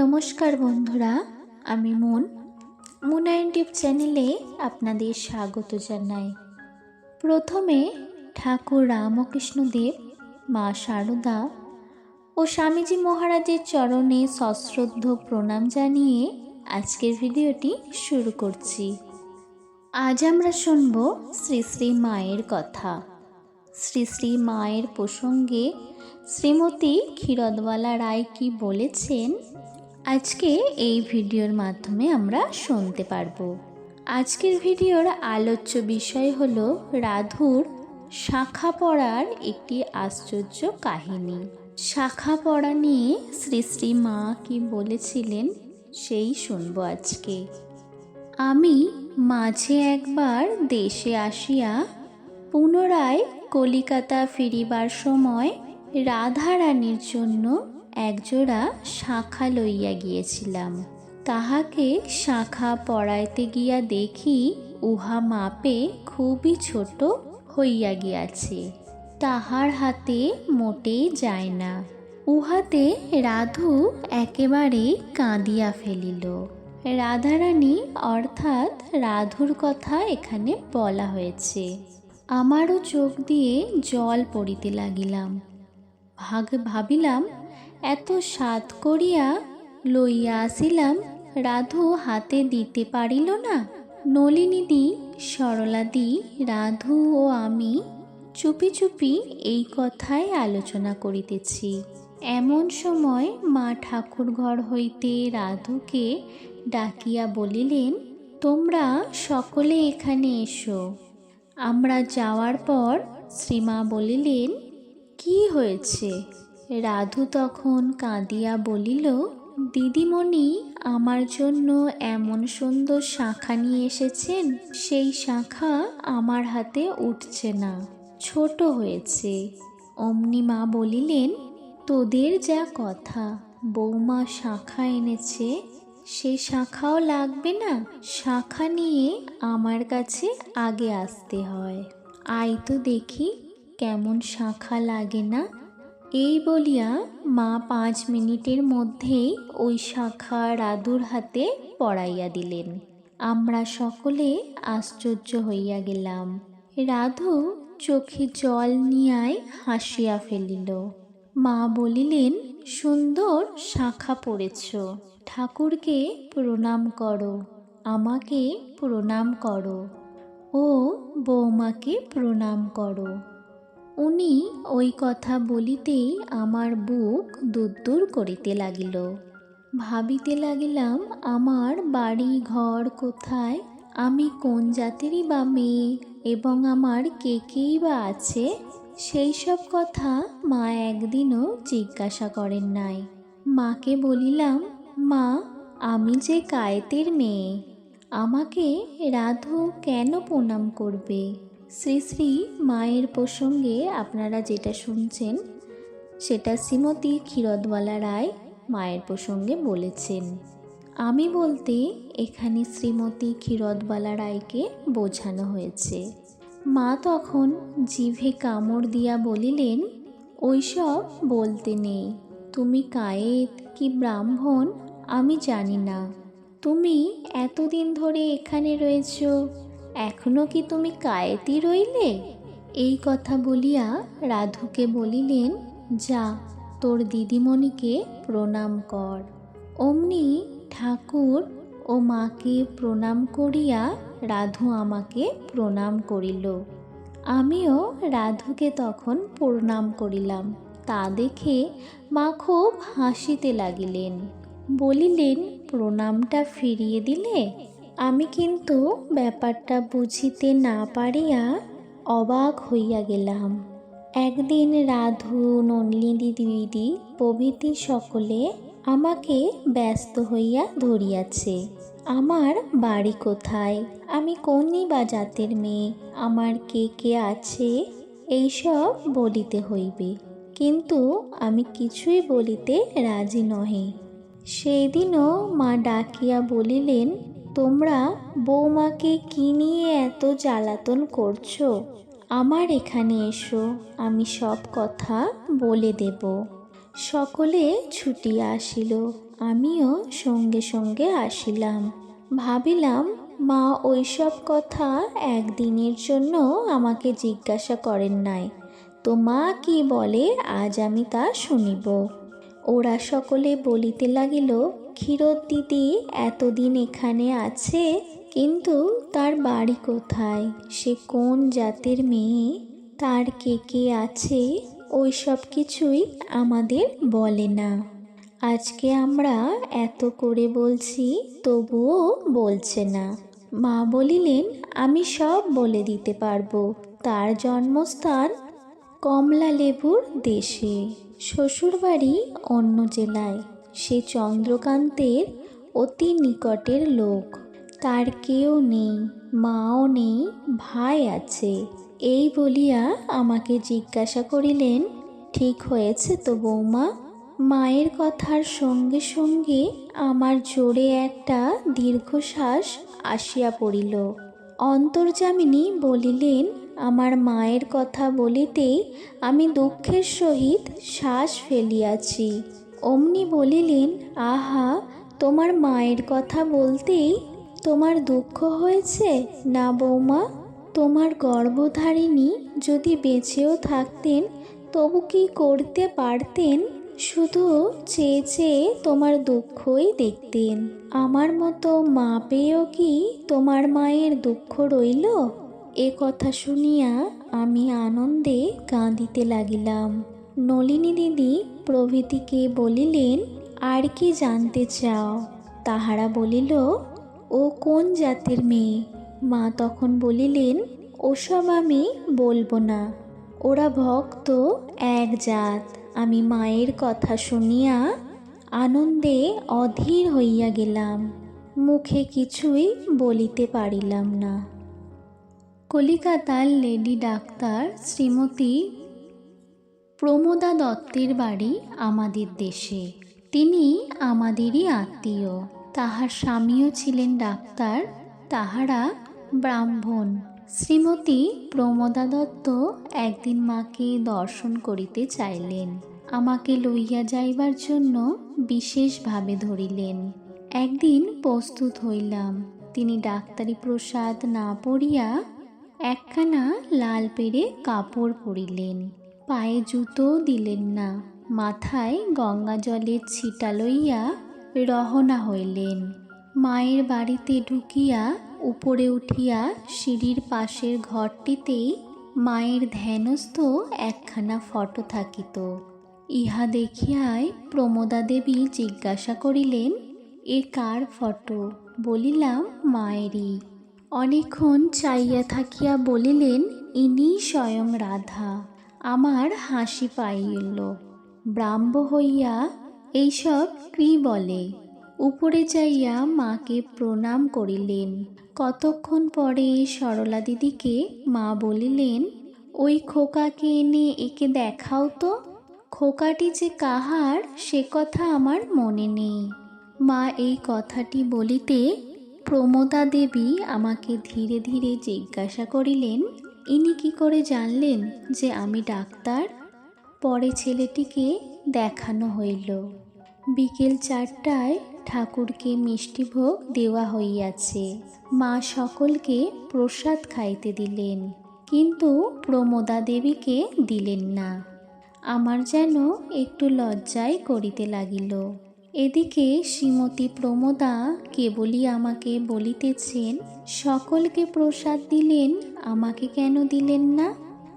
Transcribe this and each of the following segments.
নমস্কার বন্ধুরা, আমি মন। মুনায়ন টিপ চ্যানেলে আপনাদের স্বাগত জানাই। প্রথমে ঠাকুর রামকৃষ্ণদেব মা শারদা ও স্বামীজি মহারাজের চরণে সশ্রদ্ধ প্রণাম জানিয়ে আজকের ভিডিওটি শুরু করছি। আজ আমরা শুনব শ্রী শ্রী মায়ের কথা। শ্রী শ্রী মায়ের প্রসঙ্গে শ্রীমতী ক্ষীরদওয়ালা রায় কি বলেছেন? আজকে এই ভিডিওর মাধ্যমে আমরা শুনতে পারব। আজকের ভিডিওর আলোচ্য বিষয় হলো রাধুর শাখা পড়ার একটি আশ্চর্য কাহিনী। শাখা পড়া নিয়ে শ্রী শ্রী মা কি বলেছিলেন সেই শুনব আজকে। আমি মাঝে একবার দেশে আসিয়া পুনরায় কলিকাতা ফিরিবার সময় রাধারানীর জন্য একজোড়া শাখা লইয়া গিয়েছিলাম। তাহাকে শাখা পড়াইতে গিয়া দেখি উহা মাপে খুবই ছোট হইয়া গিয়াছে। তাহার হাতে মোটেই যায় না। উহাতে রাধু একেবারে কাঁদিয়া ফেলিল। রাধারানী অর্থাৎ রাধুর কথা এখানে বলা হয়েছে। আমারও চোখ দিয়ে জল পড়িতে লাগিলাম। ভাগ ভাবিলাম এত সাত করিয়া লইয়া আসিলাম, রাধু হাতে দিতে পারিল না। নলিনীদি সরলাদি রাধু ও আমি চুপি চুপি এই কথাই আলোচনা করিতেছি। এমন সময় মা ঠাকুর ঘর হইতে রাধুকে ডাকিয়া বলিলেন, তোমরা সকলে এখানে এসো। আমরা যাওয়ার পর শ্রীমা বলিলেন, কি হয়েছে? রাধু তখন কাঁদিয়া বলিল, দিদিমণি, আমার জন্য এমন সুন্দর শাখা নিয়ে এসেছেন, সেই শাখা আমার হাতে উঠছে না, ছোট হয়েছে। অমনি মা বলিলেন, তোদের যা কথা, বৌমা শাখা এনেছে, সে শাখাও লাগবে না, শাখা নিয়ে আমার কাছে আগে আসতে হয়। আয় তো দেখি, কেমন শাখা লাগে না এই বলিয়া মা পাঁচ মিনিটের মধ্যেই ওই শাখা রাধুর হাতে পড়াইয়া দিলেন। আমরা সকলে আশ্চর্য হইয়া গেলাম। রাধু চোখে জল নিয়ায় হাসিয়া ফেলিল। মা বলিলেন, সুন্দর শাখা পড়েছ। ঠাকুরকে প্রণাম করো, আমাকে প্রণাম করো। ও বৌমাকে প্রণাম করো। উনি ওই কথা বলিতেই আমার বুক দূর করিতে লাগিল। ভাবিতে লাগিলাম, আমার বাড়ি ঘর কোথায়? আমি কোন জাতিরই বা মেয়ে? এবং আমার কে কেই বা আছে? সেই সব কথা মা একদিনও জিজ্ঞাসা করেন নাই। মাকে বলিলাম, মা, আমি যে কায়েতের মেয়ে, আমাকে রাধু কেন প্রণাম করবে? শ্রী শ্রী মায়ের প্রসঙ্গে আপনারা যেটা শুনছেন, সেটা শ্রীমতী ক্ষীরদওয়ালা রায় মায়ের প্রসঙ্গে বলেছেন। আমি বলতে এখানে শ্রীমতী ক্ষীরদওয়ালা রায়কে বোঝানো হয়েছে। মা তখন জিভে কামড় দিয়া বলিলেন, ওইসব বলতে নেই। তুমি কায়েত কি ব্রাহ্মণ আমি জানি না। তুমি এতদিন ধরে এখানে রয়েছ। এখনও কি তুমি কায়েতি রইলে? এই কথা বলিয়া রাধুকে বলিলেন, যা, তোর দিদিমণিকে প্রণাম কর। অমনি ঠাকুর ও মাকে প্রণাম করিয়া রাধু আমাকে প্রণাম করিল। আমিও রাধুকে তখন প্রণাম করিলাম। তা দেখে মা খুব হাসিতে লাগিলেন। বলিলেন, প্রণামটা ফিরিয়ে দিলে আমি কিন্তু ব্যাপারটা বুঝিতে না পারিয়া অবাক হইয়া গেলাম। একদিন রাধু, নন্দিনী দিদি প্রভৃতি সকলে আমাকে ব্যস্ত হইয়া ধরিয়াছে। আমার বাড়ি কোথায়? আমি কোনই বা জাতের মেয়ে? আমার কে কে আছে? এইসব বলিতে হইবে। কিন্তু আমি কিছুই বলিতে রাজি নহে। সেই দিনও মা ডাকিয়া বলিলেন তোমরা বৌমাকে কি নিয়ে এত জ্বালাতন করছ? আমার এখানে এসো, আমি সব কথা বলে দেব। সকলে ছুটিয়া আসিল, আমিও সঙ্গে সঙ্গে আসিলাম। ভাবিলাম, মা, ওইসব কথা একদিনের জন্য আমাকে জিজ্ঞাসা করেন নাই। তো মা কি বলে, আজ আমি তা শুনিব। ওরা সকলে বলিতে লাগিল, ক্ষীরোদ দিদি এতদিন এখানে আছে, কিন্তু তার বাড়ি কোথায়? সে কোন জাতের মেয়ে? তার কে কে আছে? ওই সব কিছুই আমাদের বলে না। আজকে আমরা এত করে বলছি, তবুও বলছে না। মা বলিলেন, আমি সব বলে দিতে পারব। তার জন্মস্থান কমলা লেবুর দেশে। শ্বশুরবাড়ি অন্য জেলায়। সে চন্দ্রকান্তের অতি নিকটের লোক। তার কেউ নেই, মাও নেই, ভাই আছে। এই বলিয়া আমাকে জিজ্ঞাসা করিলেন, ঠিক হয়েছে তো বৌমা? মায়ের কথার সঙ্গে সঙ্গে আমার জোরে একটা দীর্ঘশ্বাস আসিয়া পড়িল। অন্তর্যামিনী বলিলেন আমার মায়ের কথা বলিতেই আমি দুঃখের সহিত শ্বাস ফেলিয়াছি। অমনি বলিলেন, আহা, তোমার মায়ের কথা বলতেই তোমার দুঃখ হয়েছে? না বৌমা, তোমার গর্ভধারিণী যদি বেঁচেও থাকতেন, তবু কি করতে পারতেন? শুধু চেয়ে চেয়ে তোমার দুঃখই দেখতেন। আমার মতো মা পেয়েও কি তোমার মায়ের দুঃখ রইল? এ কথা শুনিয়া আমি আনন্দে কাঁদিতে লাগিলাম। নলিনী দিদি প্রভৃতিকে বলিলেন, আর কি জানতে চাও? তাহারা বলিল, ও কোন জাতের মেয়ে? মা তখন বলিলেন, ওসব আমি বলব না। ওরা ভক্ত এক জাত। আমি মায়ের কথা শুনিয়া আনন্দে অধীর হইয়া গেলাম। মুখে কিছুই বলিতে পারিলাম না। কলিকাতার লেডি ডাক্তার শ্রীমতী প্রমোদা দত্তের বাড়ি আমাদের দেশে। তিনি আমাদেরই আত্মীয়। তাহার স্বামীও ছিলেন ডাক্তার, তাহারা ব্রাহ্মণ। শ্রীমতী প্রমোদা দত্ত একদিন মাকে দর্শন করিতে চাইলেন। আমাকে লইয়া যাইবার জন্য বিশেষভাবে ধরিলেন। একদিন প্রস্তুত হইলাম। তিনি ডাক্তারি প্রসাদ না পড়িয়া একখানা লাল পেরে কাপড় পরিলেন, পায়ে জুতোও দিলেন না, মাথায় গঙ্গা জলের ছিটা লইয়া রহনা হইলেন। মায়ের বাড়িতে ঢুকিয়া উপরে উঠিয়া সিঁড়ির পাশের ঘরটিতেই মায়ের ধ্যানস্থ একখানা ফটো থাকিত। ইহা দেখিয়াই প্রমোদা দেবী জিজ্ঞাসা করিলেন, এ কার ফটো? বলিলাম, মায়েরই। অনেকক্ষণ চাইয়া থাকিয়া বলিলেন, ইনি স্বয়ং রাধা। আমার হাসি পাইল। ব্রাহ্ম হইয়া এইসব কি বলে? উপরে যাইয়া মাকে প্রণাম করিলেন। কতক্ষণ পরে সরলা দিদিকে মা বলিলেন, ওই খোকাকে এনে একে দেখাও তো। খোকাটি যে কাহার, সে কথা আমার মনে নেই। মা এই কথাটি বলিতে প্রমোদা দেবী আমাকে ধীরে ধীরে জিজ্ঞাসা করিলেন, ইনি কি করে জানলেন যে আমি ডাক্তার? পরে ছেলেটিকে দেখানো হইল। বিকেল চারটায় ঠাকুরকে মিষ্টিভোগ দেওয়া হইয়াছে। মা সকলকে প্রসাদ খাইতে দিলেন, কিন্তু প্রমোদা দেবীকে দিলেন না। আমার যেন একটু লজ্জাই করিতে লাগিল। এদিকে শ্রীমতী প্রমোদা কেবলই আমাকে বলিতেছেন, সকলকে প্রসাদ দিলেন, আমাকে কেন দিলেন না?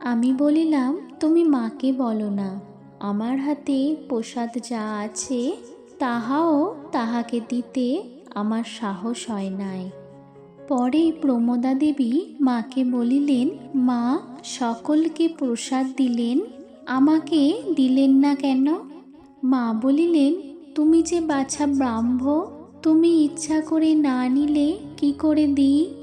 আমি বলিলাম, তুমি মাকে বলো না। আমার হাতে প্রসাদ যা আছে, তাহাও তাহাকে দিতে আমার সাহস হয় নাই। পরে প্রমোদা দেবী মাকে বলিলেন, মা, সকলকে প্রসাদ দিলেন, আমাকে দিলেন না কেন? মা বলিলেন তুমি যে বাছা ব্রাহ্ম, তুমি ইচ্ছা করে না নিলে কি করে দিই?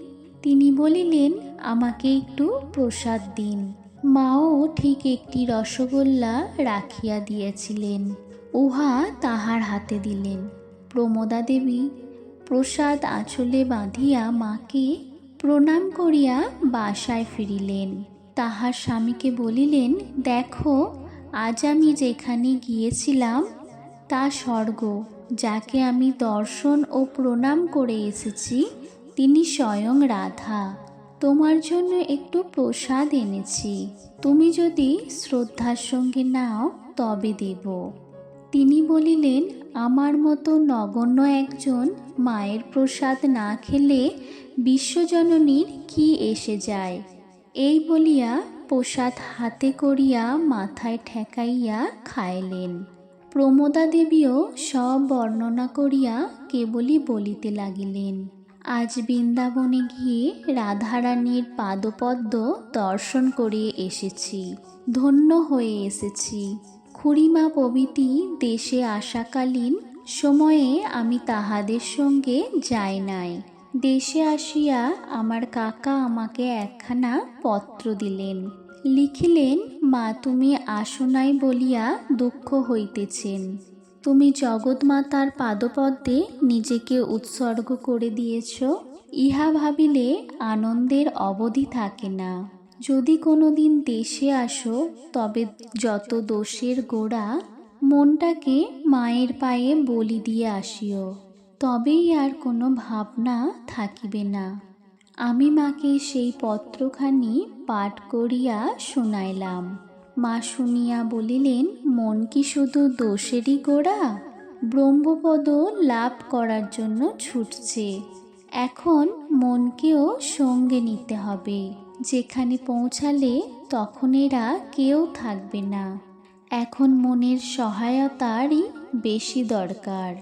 তিনি বলিলেন, আমাকে একটু প্রসাদ দিন। মাও ঠিক একটি রসগোল্লা রাখিয়া দিয়েছিলেন। উহা তাহার হাতে দিলেন। প্রমোদা দেবী প্রসাদ আঁচলে বাঁধিয়া মাকে প্রণাম করিয়া বাসায় ফিরিলেন। তাহার স্বামীকে বলিলেন, দেখো, আজ আমি যেখানে গিয়েছিলাম তা স্বর্গ, যাকে আমি দর্শন ও প্রণাম করে এসেছি, তিনি স্বয়ং রাধা। তোমার জন্য একটু প্রসাদ এনেছি। তুমি যদি শ্রদ্ধার সঙ্গে নাও, তবে দেব। তিনি বলিলেন, আমার মতো নগণ্য একজন মায়ের প্রসাদ না খেলে বিশ্বজননীর কি এসে যায়? এই বলিয়া প্রসাদ হাতে করিয়া মাথায় ঠেকাইয়া খাইলেন। প্রমোদা দেবীও সব বর্ণনা করিয়া কেবলই বলিতে লাগিলেন। আজ বৃন্দাবনে গিয়ে রাধারানীর পাদপদ্ম দর্শন করে এসেছি, ধন্য হয়ে এসেছি। খুড়িমা প্রভৃতি দেশে আসাকালীন সময়ে আমি তাহাদের সঙ্গে যাই নাই। দেশে আসিয়া আমার কাকা আমাকে একখানা পত্র দিলেন। লিখিলেন, মা, তুমি আসো নাই বলিয়া দুঃখ হইতেছেন। তুমি জগৎমাতার পাদপদ্মে নিজেকে উৎসর্গ করে দিয়েছ। ইহা ভাবিলে আনন্দের অবধি থাকে না। যদি কোনো দিন দেশে আসো, তবে যত দোষের গোড়া, মনটাকে মায়ের পায়ে বলি দিয়ে আসিও। তবেই আর কোনো ভাবনা থাকিবে না। আমি মাকে সেই পত্রখানি পাঠ করিয়া শোনাইলাম। মা শুনিয়া বলিলেন, মন কি শুধু দোষেরই গোড়া? ব্রহ্মপদ লাভ করার জন্য ছুটছে। এখন মনকেও সঙ্গে নিতে হবে। যেখানে পৌঁছালে তখন এরা কেউ থাকবে না। এখন মনের সহায়তারই বেশি দরকার।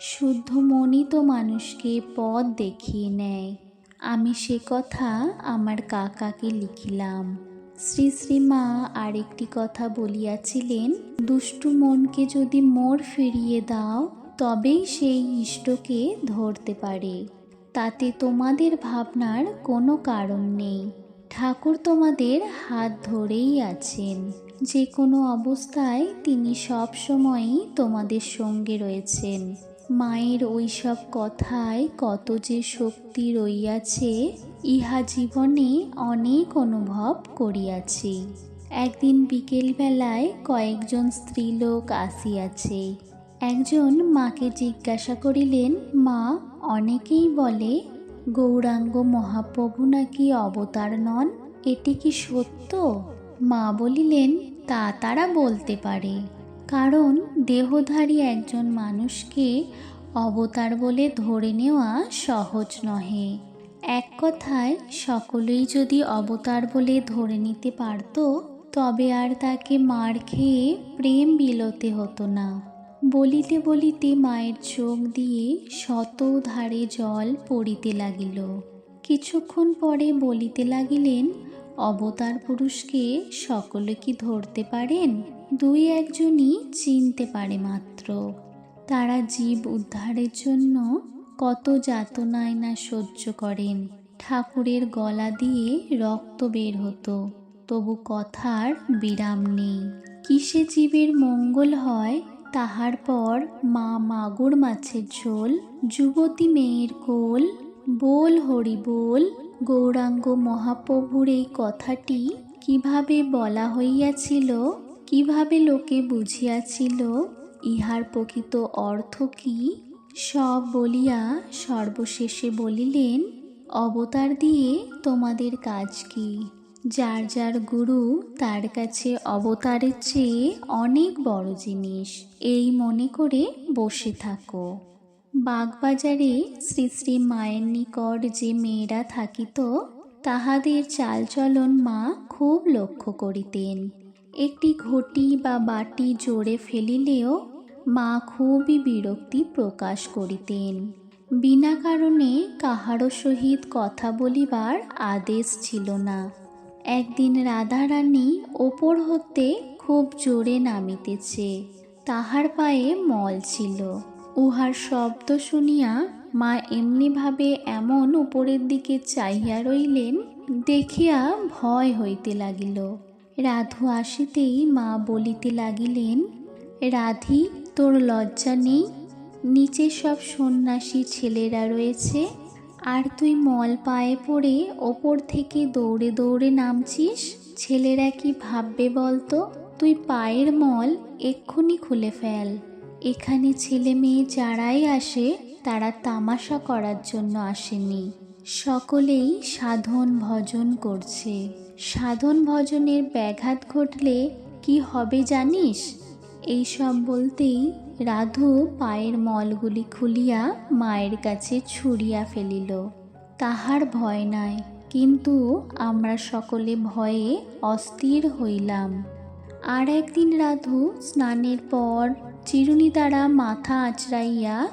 শুদ্ধ মনই তো মানুষকে পথ দেখিয়ে নেয়। আমি সে কথা আমার কাকাকে লিখিলাম। শ্রী শ্রীমা আরেকটি কথা বলিয়াছিলেন, দুষ্টু মনকে যদি মোর ফিরিয়ে দাও, তবেই সেই ইষ্টকে ধরতে পারে। তাতে তোমাদের ভাবনার কোনো কারণ নেই। ঠাকুর তোমাদের হাত ধরেই আছেন। যে কোনো অবস্থায় তিনি সব সময়ই তোমাদের সঙ্গে রয়েছেন। মায়ের ওইসব কথায় কত যে শক্তি রইয়াছে, ইহা জীবনে অনেক অনুভব করিয়াছি। একদিন বিকেলবেলায় কয়েকজন স্ত্রীলোক আসিয়াছে। একজন মাকে জিজ্ঞাসা করিলেন, মা, অনেকেই বলে, গৌরাঙ্গ মহাপ্রভু নাকি অবতার নন? এটি কি সত্য? মা বলিলেন, তা তারা বলতে পারে। কারণ দেহধারী একজন মানুষকে অবতার বলে ধরে নেওয়া সহজ নহে। এক কথায়, সকলেই যদি অবতার বলে ধরে নিতে পারত, তবে আর তাকে মার খেয়ে প্রেম বিলোতে হতো না। বলিতে বলিতে মায়ের চোখ দিয়ে শত ধারে জল পড়িতে লাগিল। কিছুক্ষণ পরে বলিতে লাগিলেন অবতার পুরুষকে সকলে কি ধরতে পারেন? দুই একজনই চিনতে পারে মাত্র। তারা জীব উদ্ধারের জন্য কত যাতনায় না সহ্য করেন। ঠাকুরের গলা দিয়ে রক্ত বের হতো। তবু কথার বিরাম নেই। কিসে জীবের মঙ্গল হয়? তাহার পর মা মাগুর মাছের ঝোল, যুবতী মেয়ের কোল, বোল হরি বল গৌরাঙ্গ মহাপ্রভুর এই কথাটি কীভাবে বলা হইয়াছিল, কীভাবে লোকে বুঝিয়াছিল, ইহার প্রকৃত অর্থ কি, সব বলিয়া সর্বশেষে বলিলেন, অবতার দিয়ে তোমাদের কাজ কি? যার যার গুরু তার কাছে অবতারের চেয়ে অনেক বড় জিনিস। এই মনে করে বসে থাকো। বাগবাজারে শ্রী শ্রী মায়ের নিকট যে মেয়েরা থাকিত, তাহাদের চালচলন মা খুব লক্ষ্য করিতেন। একটি ঘটি বা বাটি জোরে ফেলিলেও মা খুবই বিরক্তি প্রকাশ করিতেন। বিনা কারণে কাহারও সহিত কথা বলিবার আদেশ ছিল না। একদিন রাধারানী ওপর হতে খুব জোরে নামিতেছে। তাহার পায়ে মল ছিল। উহার শব্দ শুনিয়া মা এমনিভাবে এমন উপরের দিকে চাহিয়া রইলেন, দেখিয়া ভয় হইতে লাগিল। রাধু আসিতেই মা বলিতে লাগিলেন, রাধি, তোর লজ্জা নেই, নিচে সব সন্ন্যাসী ছেলেরা রয়েছে, আর তুই মল পায়ে পড়ে ওপর থেকে দৌড়ে দৌড়ে নামছিস, ছেলেরা কি ভাববে বলতো? তুই পায়ের মল এক্ষুনি খুলে ফেল। এখানে ছেলে মেয়ে যারাই আসে, তারা তামাশা করার জন্য আসেনি সকলেই সাধন ভজন করছে। সাধন ভজনের ব্যাঘাত ঘটলে কি হবে জানিস? এইসব বলতেই রাধু পায়ের মলগুলি খুলিয়া মায়ের কাছে ছুঁড়িয়া ফেলিল। তাহার ভয় নাই, কিন্তু আমরা সকলে ভয়ে অস্থির হইলাম। আর একদিন রাধু স্নানের পর চিরুনি দ্বারা মাথা আঁচড়াইয়া,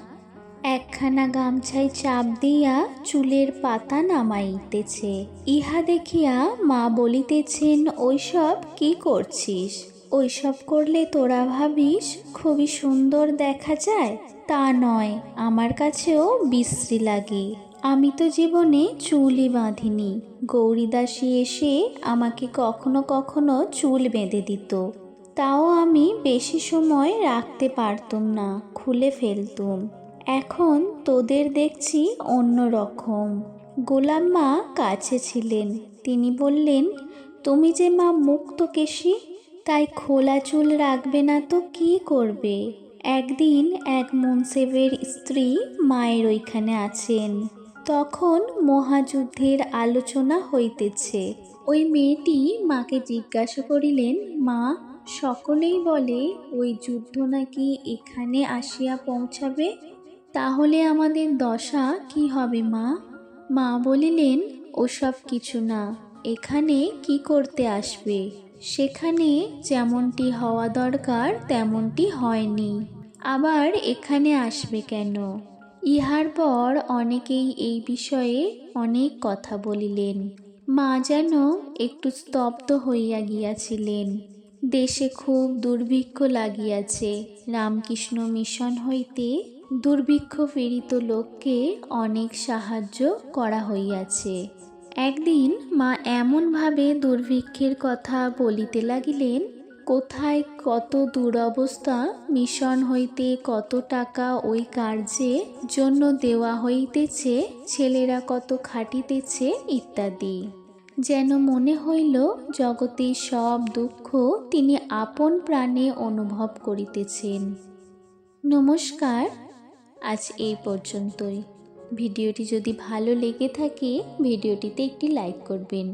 একখানা গামছায় চাপ দিয়া চুলের পাতা নামাইতেছে। ইহা দেখিয়া মা বলিতেছেন ওইসব কি করছিস? ওইসব করলে তোরা ভাবিস খুবই সুন্দর দেখা যায়। তা নয়, আমার কাছেও বিশ্রী লাগে। আমি তো জীবনে চুলই বাঁধিনি। গৌরীদাসী এসে আমাকে কখনো কখনো চুল বেঁধে দিত। তাও আমি বেশি সময় রাখতে পারতুম না, খুলে ফেলতুম। এখন তোদের দেখছি অন্য রকম। গোলাম মা কাছে ছিলেন। তিনি বললেন, তুমি যে মা মুক্ত কেশি, তাই খোলা চুল রাখবে না তো কি করবে? একদিন এক মুনসেবের স্ত্রী মায়ের ওইখানে আছেন। তখন মহাযুদ্ধের আলোচনা হইতেছে। ওই মেয়েটি মাকে জিজ্ঞাসা করিলেন, মা সকলেই বলে, ওই যুদ্ধ নাকি এখানে আসিয়া পৌঁছাবে? তাহলে আমাদের দশা কি হবে, মা? মা বলিলেন, ওসব কিছু না, এখানে কি করতে আসবে? সেখানে যেমনটি হওয়া দরকার, তেমনটি হয়নি। আবার এখানে আসবে কেন? ইহার পর অনেকেই এই বিষয়ে অনেক কথা বলিলেন। মা যেন একটু স্তব্ধ হইয়া গিয়াছিলেন। দেশে খুব দুর্ভিক্ষ লাগিয়াছে। রামকৃষ্ণ মিশন হইতে দুর্ভিক্ষ পীড়িত লোককে অনেক সাহায্য করা হইয়াছে। একদিন মা এমনভাবে দুর্ভিক্ষের কথা বলিতে লাগিলেন, কোথায় কত দুরবস্থা, মিশন হইতে কত টাকা ওই কার্যে জন্য দেওয়া হইতেছে, ছেলেরা কত খাটিতেছে, ইত্যাদি। যেন মনে হইল জগতের সব দুঃখ তিনি আপন প্রাণে অনুভব করিতেছেন। নমস্কার, আজ এই পর্যন্তই। ভিডিওটি যদি ভালো লেগে থাকে, ভিডিওটিতে একটি লাইক করবেন।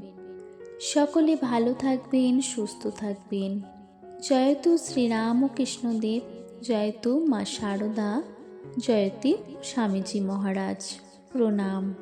সকলে ভালো থাকবেন, সুস্থ থাকবেন। জয়তু শ্রীরামকৃষ্ণদেব, জয়তু মা শারদা জয়তী স্বামীজি মহারাজ। প্রণাম।